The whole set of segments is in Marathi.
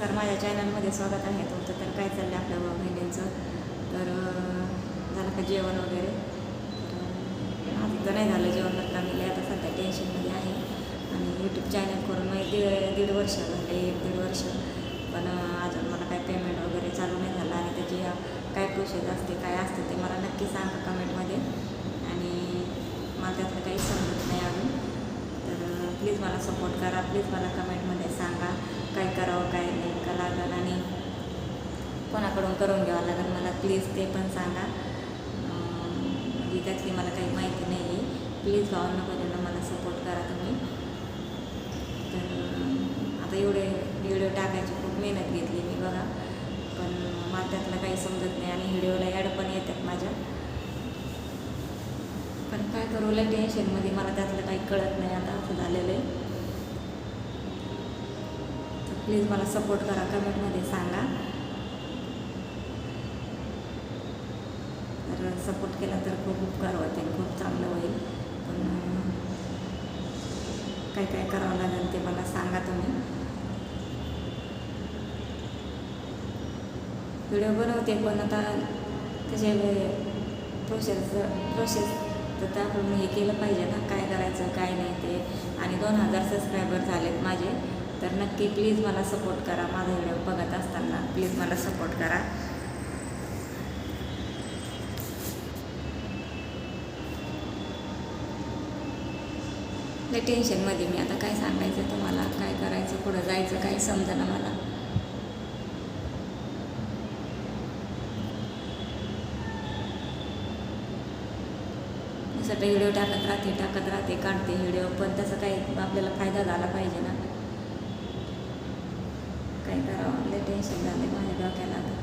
नमस्कार माझ्या चॅनलमध्ये स्वागत आहे. तुमचं तर काय चाललं आपल्या बहिणींचं? तर झालं का जेवण वगैरे? तर आधी तर नाही झालं जेवण करता मी आता सध्या टेन्शनमध्ये आहे. आणि यूट्यूब चॅनल करून मी दीड दीड वर्ष झाले एक दीड वर्ष. पण अजून मला काय पेमेंट वगैरे चालू नाही झालं आणि त्याची काय प्रोसेस असते काय असते ते मला नक्की सांगा कमेंटमध्ये आणि मला त्यातलं काही समजत नाही अजून. तर प्लीज मला सपोर्ट करा प्लीज मला कमेंटमध्ये सांगा. काय करावं काय नाही. कोणाकडून करून घ्यावं लागेल मला प्लीज ते पण सांगा. म्हणजे त्यातली मला काही माहिती नाही आहे प्लीज भावना बहिणींना मला सपोर्ट करा तुम्ही. तर आता एवढे व्हिडिओ टाकायची खूप मेहनत घेतली मी बघा. पण मला त्यातलं काही समजत नाही आणि व्हिडिओला ॲड पण येतात माझ्या. पण काय करू लय टेन्शनमध्ये मला त्यातलं काही कळत नाही आता असं झालेलं आहे. तर प्लीज मला सपोर्ट करा कमेंटमध्ये सांगा. तर सपोर्ट केला तर खूप उपकार होते खूप चांगलं होईल. पण काय काय करावं लागेल ते मला सांगा तुम्ही. व्हिडिओ बनवते पण आता त्याचे प्रोसेस प्रोसेस तर त्याप्रमाणे हे केलं पाहिजे ना काय करायचं काय नाही ते. आणि दोन हजार सबस्क्रायबर झालेत माझे. तर नक्की प्लीज मला सपोर्ट करा माझा व्हिडिओ बघत असताना प्लीज मला सपोर्ट करा. लय टेन्शनमध्ये मी. आता काय सांगायचं तुम्हाला? काय करायचं? पुढं जायचं? काही समजेना मला. सगळे व्हिडिओ टाकत राहते टाकत राहते काढते व्हिडिओ पण तसं काही आपल्याला फायदा झाला पाहिजे ना. काय करावं? लय टेन्शन झालं माझ्या डोक्याला आता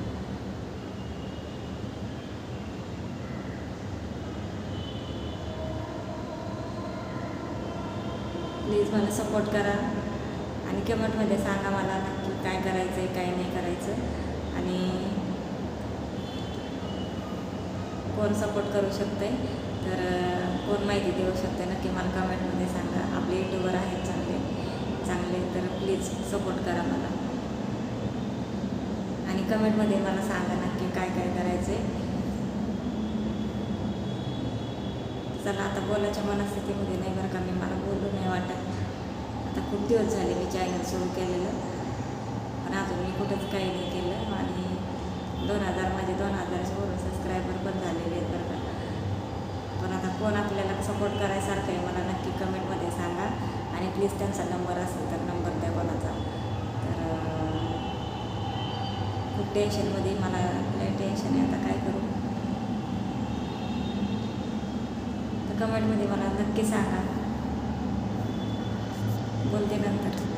प्लीज मला सपोर्ट करा आणि कमेंटमध्ये सांगा मला नक्की काय करायचं आहे काय नाही करायचं. आणि कोण सपोर्ट करू शकते तर कोण माहिती देऊ शकते नक्की मला कमेंटमध्ये सांगा. आपले युट्यूबर आहेत चांगले चांगले तर प्लीज सपोर्ट करा मला. आणि कमेंटमध्ये मला सांगा नक्की काय काय करायचं आहे चला आता बोलायच्या मनस्थितीमध्ये नाही बरं का मी. मला बोलू नाही वाटत. आता खूप दिवस झाले मी चॅनल सुरू केलेलं. पण अजून मी कुठंच काही नाही केलं. आणि दोन हजार माझे दोन हजार वरून सबस्क्रायबर पण झालेले आहेत बरं का. पण आता कोण आपल्याला सपोर्ट करायसारखं आहे मला नक्की कमेंटमध्ये सांगा. आणि प्लीज त्यांचा नंबर असेल तर नंबर द्या कोणाचा. तर खूप टेन्शनमध्ये मला लय टेन्शन आहे. आता काय करू तर कमेंटमध्ये मला नक्की सांगा. बोलते नंतर.